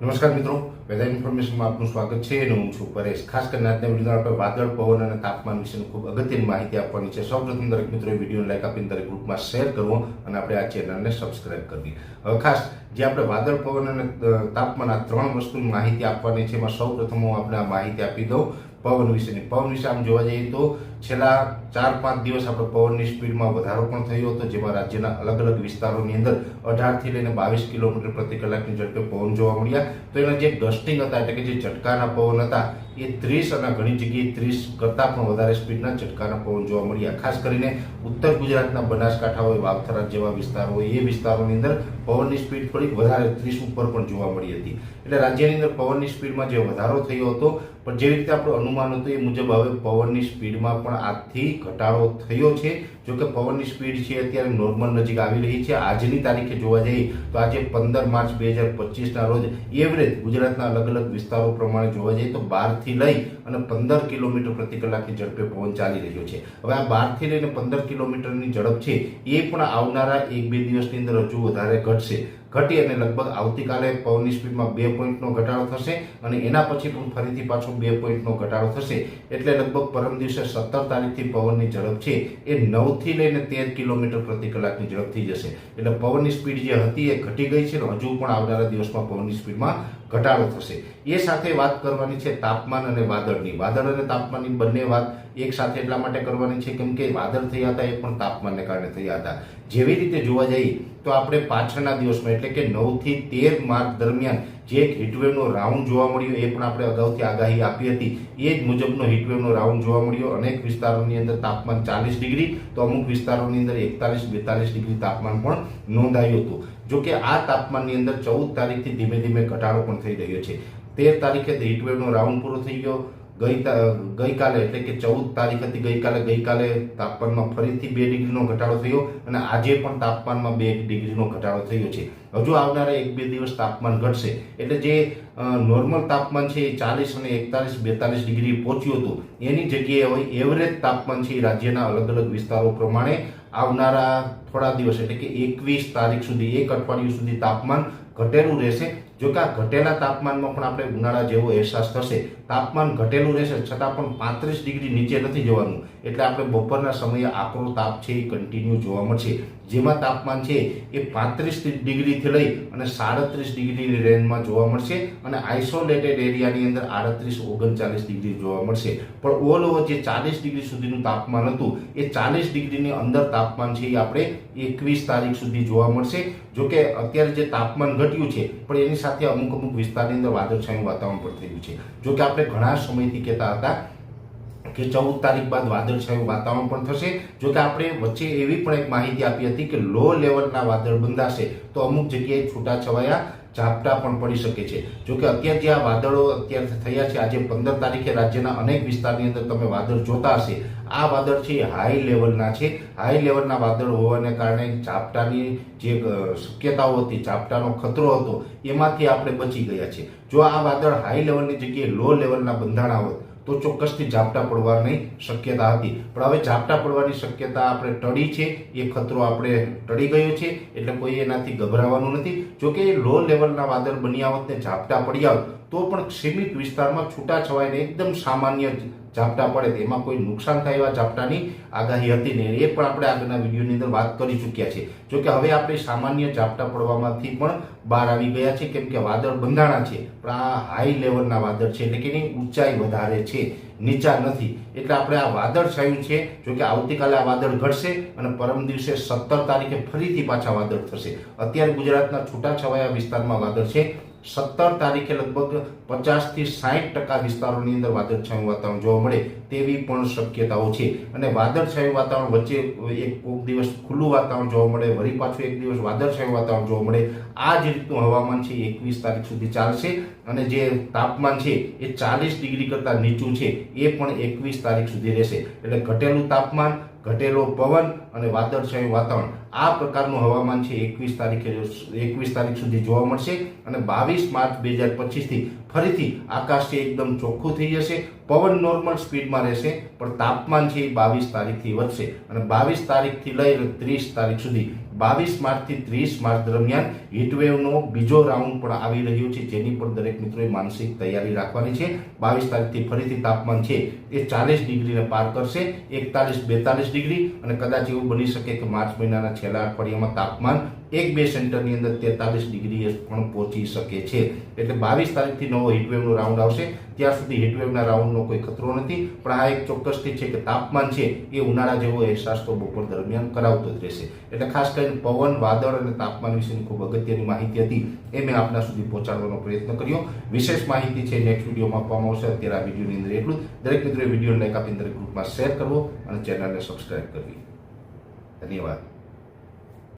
નમસ્કાર મિત્રો, વેધર ઇન્ફોર્મેશનમાં આપનું સ્વાગત છે અને હું છું પરેશ. ખાસ કરીને આજના વીડિયો આપણે વાદળ, પવન અને તાપમાન વિશેની ખૂબ અગત્યની માહિતી આપવાની છે. સૌપ્રથમ દરેક મિત્રો વીડિયો લાઈક આપીને દરેક ગ્રુપમાં શેર કરવો અને આપણે આ ચેનલને સબસ્ક્રાઇબ કરવી. હવે ખાસ, જે આપણે વાદળ, પવન અને તાપમાન આ ત્રણ વસ્તુની માહિતી આપવાની છે એમાં સૌપ્રથમ હું આપણે આ માહિતી આપી દઉં. પવન વિશેની પવન વિશે આમ જોવા જઈએ તો છેલ્લા ચાર પાંચ દિવસ આપણે પવનની સ્પીડમાં વધારો પણ થયો હતો, જેમાં રાજ્યના અલગ અલગ વિસ્તારોની અંદર અઢારથી લઈને બાવીસ કિલોમીટર પ્રતિ કલાકની ઝડપે પવન જોવા મળ્યા. તો એના જે ગસ્ટિંગ હતા, એટલે કે જે ઝટકાના પવન હતા, એ ત્રીસ અને ઘણી જગ્યાએ ત્રીસ કરતાં પણ વધારે સ્પીડના ઝટકાના પવન જોવા મળ્યા. ખાસ કરીને ઉત્તર ગુજરાતના બનાસકાંઠા હોય, વાવથરા જેવા વિસ્તારો હોય, એ વિસ્તારોની અંદર પવનની સ્પીડ થોડીક વધારે ત્રીસ ઉપર પણ જોવા મળી હતી. એટલે રાજ્યની અંદર પવનની સ્પીડમાં જે વધારો થયો હતો, પણ જેવી રીતે આપણું અનુમાન હતું એ મુજબ હવે પવનની સ્પીડમાં પણ આજથી ઘટાડો થયો છે. જો કે પવનની સ્પીડ છે અત્યારે નોર્મલ નજીક આવી રહી છે. આજની તારીખે જોવા જઈએ તો આજે પંદર માર્ચ બે હજાર પચીસના રોજ એવરેજ ગુજરાતના અલગ અલગ વિસ્તારો પ્રમાણે જોવા જઈએ તો બારથી લઈ અને પંદર કિલોમીટર પ્રતિ કલાકની ઝડપે પવન ચાલી રહ્યો છે. હવે આ બારથી લઈને પંદર કિલોમીટરની ઝડપ છે, એ પણ આવનારા એક બે દિવસની અંદર હજુ વધારે ઘટશે. ઘટી અને લગભગ આવતીકાલે પવનની સ્પીડમાં બે પોઈન્ટનો ઘટાડો થશે અને એના પછી પણ ફરીથી પાછો બે પોઈન્ટનો ઘટાડો થશે. એટલે લગભગ પરમ દિવસે સત્તર તારીખથી પવનની ઝડપ છે, એ નવથી લઈને તેર કિલોમીટર પ્રતિ કલાકની ઝડપથી જશે. એટલે પવનની સ્પીડ જે હતી એ ઘટી ગઈ છે અને હજુ પણ આવનારા દિવસમાં પવનની સ્પીડમાં ઘટાડો થશે. એ સાથે વાત કરવાની છે તાપમાન અને વાદળની. વાદળ અને તાપમાનની બંને વાત એક સાથે એટલા માટે કરવાની છે કેમ કે વાદળ થયા હતા, એ પણ તાપમાનને કારણે થયા હતા. જેવી રીતે જોવા જઈએ તો આપણે પાછળના દિવસમાં, એટલે કે નવથી તેર માર્ચ દરમિયાન જે એક હીટવેવનો રાઉન્ડ જોવા મળ્યો, એ પણ આપણે અગાઉથી આગાહી આપી હતી. એ જ મુજબનો હીટવેવનો રાઉન્ડ જોવા મળ્યો. અનેક વિસ્તારોની અંદર તાપમાન ચાલીસ ડિગ્રી તો અમુક વિસ્તારોની અંદર એકતાલીસ, બેતાલીસ ડિગ્રી તાપમાન પણ નોંધાયું હતું. જો કે આ તાપમાનની અંદર ચૌદ તારીખથી ધીમે ધીમે ઘટાડો પણ થઈ રહ્યો છે. તેર તારીખે હીટવેવનો રાઉન્ડ પૂરો થઈ ગયો. ગઈ ગઈકાલે એટલે કે ચૌદ તારીખ હતી ગઈકાલે ગઈકાલે તાપમાનમાં ફરીથી બે ડિગ્રીનો ઘટાડો થયો અને આજે પણ તાપમાનમાં બે ડિગ્રીનો ઘટાડો થયો છે. હજુ આવનારા એક બે દિવસ તાપમાન ઘટશે. એટલે જે નોર્મલ તાપમાન છે એ ચાલીસ અને એકતાલીસ, બેતાલીસ ડિગ્રી પહોંચ્યું હતું. એની જગ્યાએ હવે એવરેજ તાપમાન છે એ રાજ્યના અલગ અલગ વિસ્તારો પ્રમાણે આવનારા થોડા દિવસ એટલે કે એકવીસ તારીખ સુધી, એક અઠવાડિયું સુધી તાપમાન ઘટેલું રહેશે. જો કે આ ઘટેલા તાપમાનમાં પણ આપણે ઉનાળા જેવો અહેસાસ થશે, તાપમાન ઘટેલું રહેશે છતાં પણ પાંત્રીસ ડિગ્રી નીચે નથી જવાનું. એટલે આપણે બપોરના સમયે આકરો તાપ છે એ કન્ટિન્યુ જોવા મળશે. જેમાં તાપમાન છે એ પાંત્રીસ ડિગ્રીથી લઈ અને સાડત્રીસ ડિગ્રીની રેન્જમાં જોવા મળશે અને આઇસોલેટેડ એરિયાની અંદર આડત્રીસ, ઓગણચાલીસ ડિગ્રી જોવા મળશે. પણ ઓલ ઓવર જે ચાલીસ ડિગ્રી સુધીનું તાપમાન હતું, એ ચાલીસ ડિગ્રીની અંદર તાપમાન છે એ આપણે એકવીસ તારીખ સુધી જોવા મળશે. જો કે અત્યારે જે તાપમાન ઘટ્યું છે, પણ એની સાથે અમુક અમુક વિસ્તારની અંદર વાદળછાયું વાતાવરણ પણ થયું છે. જો કે આપણે ઘણા સમયથી કહેતા હતા કે ચૌદ તારીખ બાદ વાદળછાયું વાતાવરણ પણ થશે. જો કે આપણે વચ્ચે એવી પણ એક માહિતી આપી હતી કે લો લેવલના વાદળ બંધાશે તો અમુક જગ્યાએ છૂટાછવાયા ઝાપટા પણ પડી શકે છે. જો કે અત્યારે જે આ વાદળો અત્યારે થયા છે, આજે પંદર તારીખે રાજ્યના અનેક વિસ્તારની અંદર તમે વાદળ જોતા હશે. આ વાદળ છે હાઈ લેવલના છે. હાઈ લેવલના વાદળ હોવાને કારણે ઝાપટાની જે શક્યતાઓ હતી ઝાપટાનો ખતરો હતો, એમાંથી આપણે બચી ગયા છે જો આ વાદળ હાઈ લેવલની જગ્યાએ લો લેવલના બંધાણા હોત તો ચોક્કસથી ઝાપટા પડવાની શક્યતા હતી. પણ હવે ઝાપટા પડવાની શક્યતા આપણે ટળી છે. એ ખતરો આપણે ટળી ગયો છે. એટલે કોઈ એનાથી ગભરાવાનું નથી. જોકે લો લેવલના વાદળ બન્યા ને ઝાપટા પડ્યા તો પણ સીમિત વિસ્તારમાં છૂટા છવાઈને એકદમ સામાન્ય ઝાપટા પડે તેમાં કોઈ નુકસાન થાય એવા ઝાપટાની આગાહી હતી નહીં. એ પણ આપણે આગળના વિડીયોની અંદર વાત કરી ચૂક્યા છે જો કે હવે આપણે સામાન્ય ઝાપટા પડવામાંથી પણ બહાર આવી ગયા છે કેમ કે વાદળ બંધાણા છે, પણ આ હાઈ લેવલના વાદળ છે. એટલે કે એની ઊંચાઈ વધારે છે, નીચા નથી. એટલે આપણે આ વાદળ છાયું છે જોકે આવતીકાલે આ વાદળ ઘટશે અને પરમ દિવસે સત્તર તારીખે ફરીથી પાછા વાદળ થશે. અત્યારે ગુજરાતના છૂટાછવાયા વિસ્તારમાં વાદળ છે સત્તર તારીખે લગભગ પચાસથી સાઠ ટકા વિસ્તારોની અંદર વાદળછાયું વાતાવરણ જોવા મળે તેવી પણ શક્યતાઓ છે. અને વાદળછાયું વાતાવરણ વચ્ચે એક દિવસ ખુલ્લું વાતાવરણ જોવા મળે, વળી પાછું એક દિવસ વાદળછાયું વાતાવરણ જોવા મળે. આ જ રીતનું હવામાન છે, એકવીસ તારીખ સુધી ચાલશે. અને જે તાપમાન છે એ ચાલીસ ડિગ્રી કરતાં નીચું છે, એ પણ એકવીસ તારીખ સુધી રહેશે. એટલે ઘટેલું તાપમાન ઘટેલો પવન અને વાદળછાયું વાતાવરણ. આ પ્રકારનું હવામાન છે એકવીસ તારીખે એકવીસ તારીખ સુધી જોવા મળશે અને બાવીસ માર્ચ બે હજાર પચીસથી ફરીથી આકાશ છે એકદમ ચોખ્ખું થઈ જશે. પવન નોર્મલ સ્પીડમાં રહેશે, પણ તાપમાન છે એ બાવીસ તારીખથી વધશે. અને બાવીસ તારીખથી લઈ ત્રીસ તારીખ સુધી બાવીસ માર્ચથી ત્રીસ માર્ચ દરમિયાન હીટવેવનો બીજો રાઉન્ડ પણ આવી રહ્યો છે, જેની પણ દરેક મિત્રોએ માનસિક તૈયારી રાખવાની છે. બાવીસ તારીખથી ફરીથી તાપમાન છે, એ ચાલીસ ડિગ્રીને પાર કરશે, એકતાલીસ બેતાલીસ ડિગ્રી, અને કદાચ એવું બની શકે કે માર્ચ મહિનાના છેલ્લા અઠવાડિયામાં તાપમાન એક બે સેન્ટરની અંદર તેતાલીસ ડિગ્રીએ પણ પહોંચી શકે છે. એટલે બાવીસ તારીખથી નવો હીટવેવનો રાઉન્ડ આવશે. ત્યાં સુધી હીટવેવના રાઉન્ડનો કોઈ ખતરો નથી, પણ આ એક ચોક્કસથી છે કે તાપમાન છે એ ઉનાળા જેવો અહેસાસ તો બપોર દરમિયાન કરાવતો જ રહેશે. એટલે ખાસ કરીને પવન, વાદળ અને તાપમાન વિશેની ખૂબ અગત્યની માહિતી હતી એ મેં આપના સુધી પહોંચાડવાનો પ્રયત્ન કર્યો. વિશેષ માહિતી છે નેક્સ્ટ વિડીયોમાં આપવામાં આવશે. અત્યારે આ વિડીયોની અંદર એટલું દરેક મિત્રોએ વીડિયો લાઈક આપીને દરેક ગ્રુપમાં શેર કરવો અને ચેનલને સબસ્ક્રાઇબ કરવી. ધન્યવાદ.